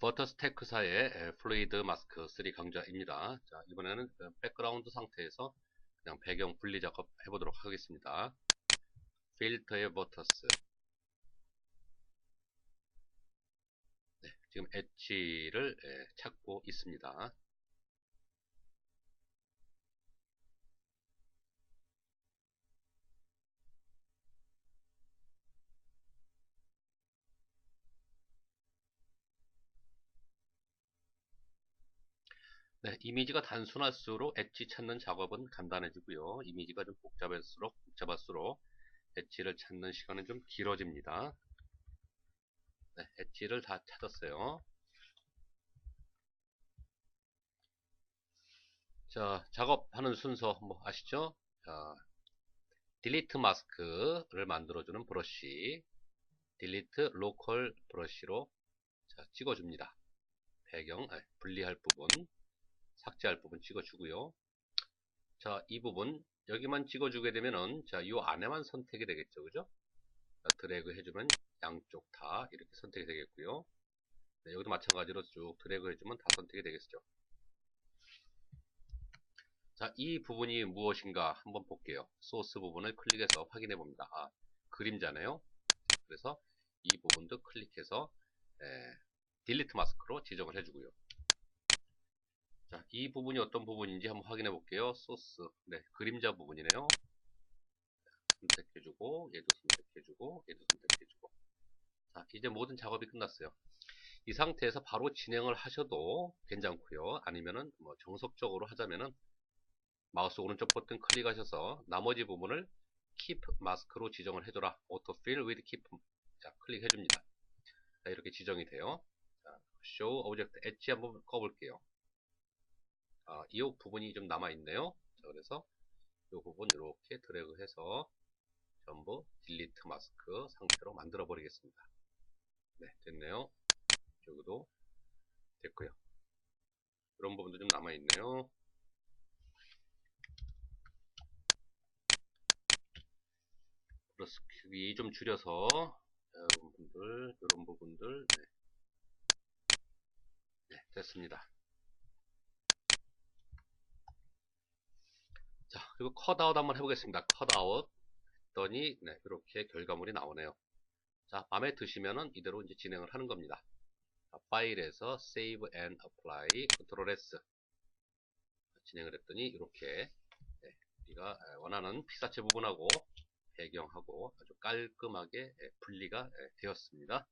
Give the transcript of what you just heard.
버터스테크사의 플루이드 마스크 3 강좌입니다. 자, 이번에는 그 백그라운드 상태에서 그냥 배경 분리 작업 해보도록 하겠습니다. 필터의 버터스 네, 지금 엣지를 예, 찾고 있습니다. 네, 이미지가 단순할수록 엣지 찾는 작업은 간단해지고요. 이미지가 좀 복잡할수록 복잡할수록 엣지를 찾는 시간은 좀 길어집니다. 네, 엣지를 다 찾았어요. 자, 작업하는 순서 뭐 아시죠? 자, 딜리트 마스크를 만들어주는 브러쉬, 딜리트 로컬 브러쉬로 자, 찍어줍니다. 배경, 아니, 분리할 부분, 삭제할 부분 찍어주고요. 자, 이 부분 여기만 찍어주게 되면은 자, 이 안에만 선택이 되겠죠, 그죠? 자, 드래그 해주면 양쪽 다 이렇게 선택이 되겠고요. 네, 여기도 마찬가지로 쭉 드래그 해주면 다 선택이 되겠죠. 자, 이 부분이 무엇인가 한번 볼게요. 소스 부분을 클릭해서 확인해 봅니다. 아, 그림자네요. 그래서 이 부분도 클릭해서 에, 딜리트 마스크로 지정을 해주고요. 자, 이 부분이 어떤 부분인지 한번 확인해 볼게요. 소스, 네, 그림자 부분이네요. 선택해주고, 얘도 선택해주고, 얘도 선택해주고. 자, 이제 모든 작업이 끝났어요. 이 상태에서 바로 진행을 하셔도 괜찮고요. 아니면은 뭐 정석적으로 하자면은 마우스 오른쪽 버튼 클릭하셔서 나머지 부분을 keep 마스크로 지정을 해줘라. auto fill with keep. 자, 클릭해줍니다. 자, 이렇게 지정이 돼요. 자, show object edge 한번 꺼볼게요. 아, 이 부분이 좀 남아있네요. 자, 그래서 이 부분 이렇게 드래그 해서 전부 딜리트 마스크 상태로 만들어 버리겠습니다. 네, 됐네요. 여기도 됐고요. 이런 부분도 좀 남아있네요. 플러스 큐비 좀 줄여서 이런 부분들, 이런 부분들 네. 네, 됐습니다. 자, 그리고 컷아웃 한번 해보겠습니다. 컷아웃 했더니 네, 이렇게 결과물이 나오네요. 자, 마음에 드시면은 이대로 이제 진행을 하는 겁니다. 자, 파일에서 Save and Apply, Ctrl S 진행을 했더니 이렇게 네, 우리가 원하는 피사체 부분하고 배경하고 아주 깔끔하게 분리가 되었습니다.